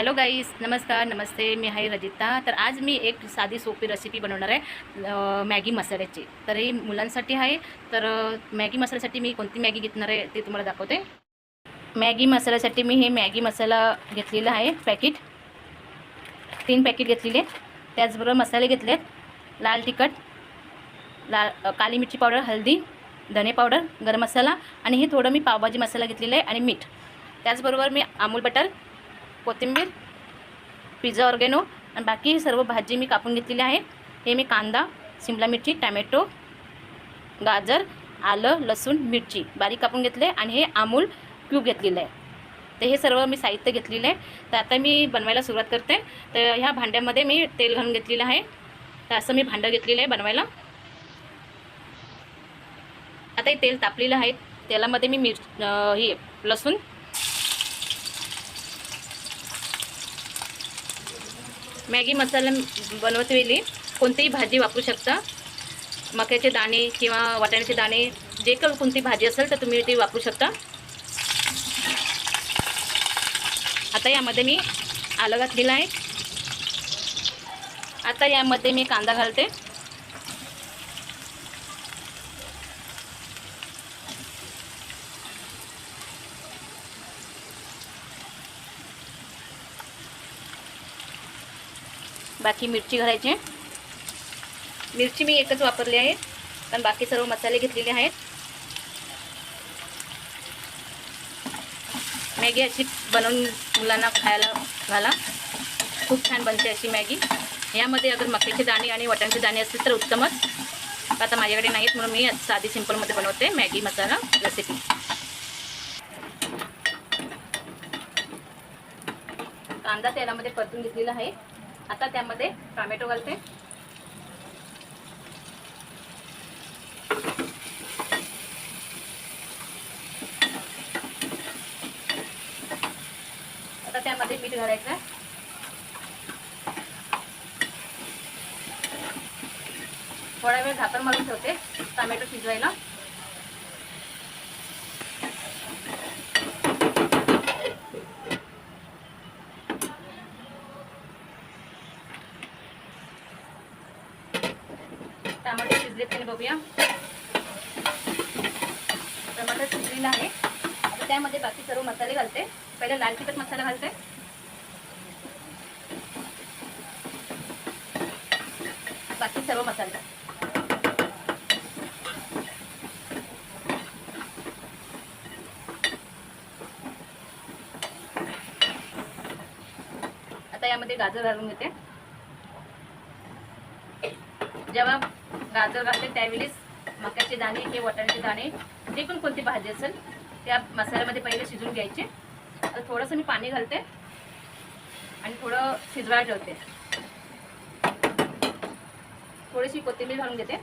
Hello गाईस नमस्कार नमस्ते. मी आहे रजिता. तर आज मी एक साधी सोपी रेसिपी बनवणार आहे. मॅगी मसाल्याची. तर ही मुलांसाठी आहे. तर मॅगी मसाल्यासाठी मी कोणती मॅगी घेतणार आहे ते तुम्हाला दाखवते. मॅगी मसाल्यासाठी मी हे मॅगी मसाला घेतलेला आहे पॅकेट तीन पॅकेट घेतलेले. त्याचबरोबर मसाले घेतलेत. लाल तिखट लाल काली मिरची पावडर हळदी धने पावडर गरम मसाला आणि हे थोडं मी पावभाजी मसाला घेतलेला आहे आणि मीठ. त्याचबरोबर मी अमूल बटर कोथिंबीर पिझ्झा ऑर्गेनो आणि बाकी सर्व भाजी मी कापून घेतलेली आहे. हे मी कांदा शिमला मिरची टॅमॅटो गाजर आलं लसूण मिरची बारीक कापून घेतले आणि हे आमूल क्यूब घेतलेलं आहे. तर हे सर्व मी साहित्य घेतलेलं आहे. तर आता मी बनवायला सुरुवात करते. तर ह्या भांड्यामध्ये मी तेल घालून घेतलेलं आहे. तर असं मी भांडं घेतलेलं आहे बनवायला. आता हे तेल तापलेलं आहे. तेलामध्ये मी मिर ही हे लसूण मॅगी मसाला बनवत वेळी कोणतीही भाजी वापरू शकता. मक्याचे दाणे किंवा वाटाण्याचे दाणे जे काही कोणती भाजी असेल तर तुम्ही ती वापरू शकता. आता यामध्ये मी आलं घातलेलं आहे. आता यामध्ये मी कांदा घालते. बाकी मिरची घालायची. मिरची मी एकच वापरली आहे पण बाकी सर्व मसाले घेतलेले आहेत. मॅगी अशी बनवून मुलांना खायला घाला. खूप छान बनते अशी मॅगी. यामध्ये अगर मक्याचे दाणे आणि वटाणचे दाणे असतील तर उत्तमच. आता माझ्याकडे नाहीत म्हणून मी साधी सिंपलमध्ये बनवते मॅगी मसाला रेसिपी कांदा तेलामध्ये परतून घेतलेला आहे. आता त्यामध्ये टोमॅटो घालते. आता त्यामध्ये मीठ घालायचं. थोडा वेळ झाकण मारून ठेवते टोमॅटो शिजवायला. टमाटे शिजले त्याने बघूया. टमाटर शिजलेला आहे. आता त्यामध्ये बाकी सर्व मसाले घालते. पहिले लाल तिखट मसाला घालते. बाकी सर्व मसाले. आता यामध्ये गाजर घालून घेते. जेव्हा गाजर घातले त्यावेळेस मक्याचे दाणे किंवा वटाण्याचे दाणे जे पण कोणती भाजी असेल त्या मसाल्यामध्ये पहिले शिजवून घ्यायचे. आता थोडंसं मी पाणी घालते आणि थोडं शिजवायला ठेवते. थोडीशी कोथिंबीर घालून घेते.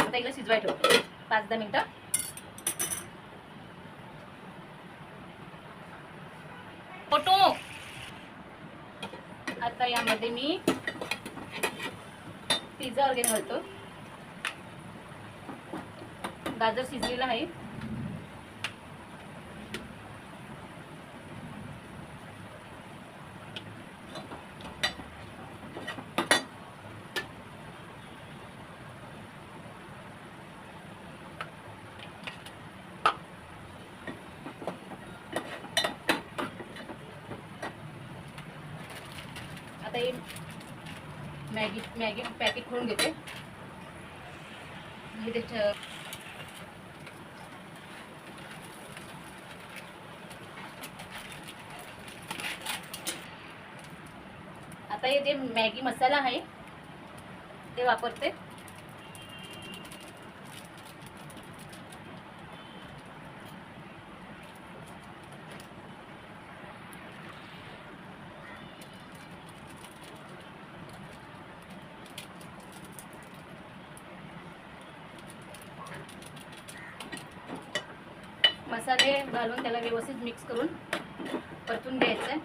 आता एकदा शिजवायला ठेवते. पाच दहा मिनटं फोटो आता यामध्ये मी पिझ्झा वगैरे घालतो. गाजर शिजलेला आहे. आता हे मॅगी मॅगी पॅकेट खोलून घेते. त्याच्या आता हे जे मॅगी मसाला आहे ते वापरते. मसाले घालून त्याला व्यवस्थित मिक्स करून परतून द्यायचं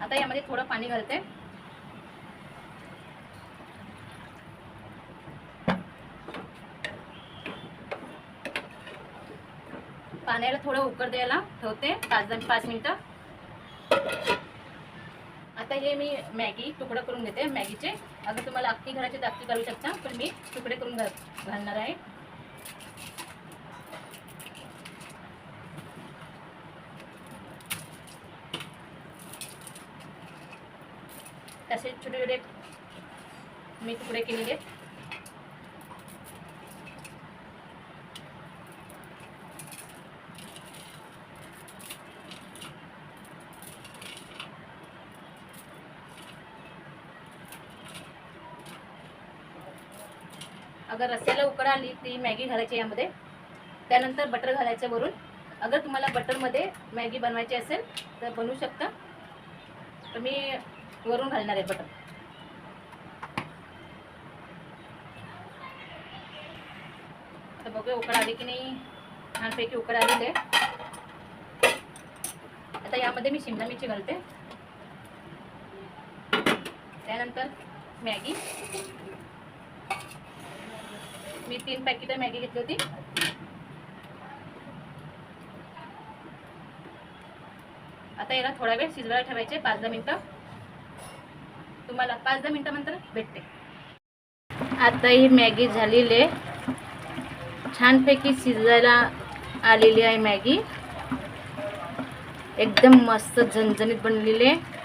आता यामध्ये थोडं पाणी घालते. पाण्याला थोडं उकर द्यायला ठेवते पाच पाच मिनटं. आता हे मी मॅगी तुकडं करून घेते. मॅगीचे अगर तुम्हाला अख्खी घराची तर अख्खी करू शकता पण मी तुकडे करून घालणार आहे. तसे छोटे छोटे मी तुकडे केलेले. आहेत अगर रस्स्याला उकड आली ती मॅगी घालायची यामध्ये त्यानंतर बटर घालायचं वरून. अगर तुम्हाला बटरमध्ये मॅगी बनवायची असेल तर बनवू शकता. तर मी वरून घालणार आहे बटर. तर बघूया उकड आली की नाही. छानपैकी उकड आलेली आहे. आता यामध्ये मी शिमला मिरची घालते. त्यानंतर मॅगी. मी तीन पॅकेट मॅगी घेतली होती. आता याला थोडा वेळ शिजवायला ठेवायचे पाच दहा मिनटं. तुम्हाला पाच दहा मिनटानंतर भेटते. आता ही मॅगी झालेली आहे. छानपैकी शिजायला आलेली आहे मॅगी एकदम मस्त झणझणीत बनलेली आहे.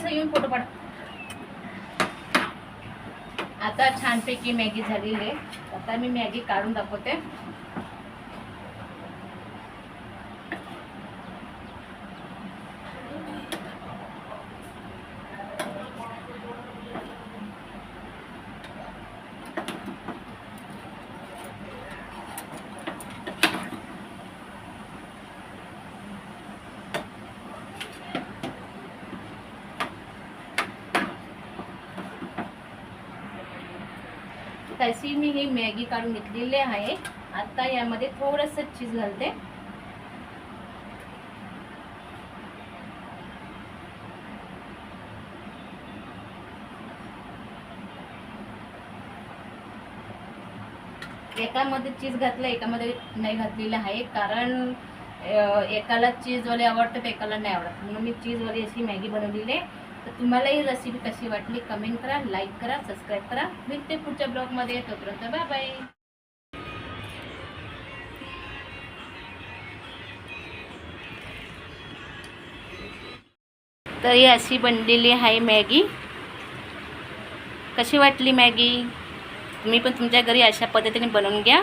असं येऊन फोटो पाड आता छानपैकी मॅगी झालेली आहे. आता मी मॅगी काढून दाखवते. तशी मी ही मॅगी काढून घेतलेली आहे. आता यामध्ये थोडंसं चीज घालते. एकामध्ये चीज घातलं एकामध्ये नाही घातलेलं आहे कारण एकाला चीजवाले आवडतात एकाला नाही आवडत. म्हणून मी चीजवाली अशी मॅगी बनवलेली आहे. तर तुम्हाला ही रेसिपी कशी वाटली कमेंट करा लाईक करा सबस्क्राईब करा. भेटते पुढच्या ब्लॉगमध्ये तोपर्यंत बाय बाय तर ही अशी बनलेली आहे मॅगी. कशी वाटली मॅगी? तुम्ही पण तुमच्या घरी अशा पद्धतीने बनवून घ्या.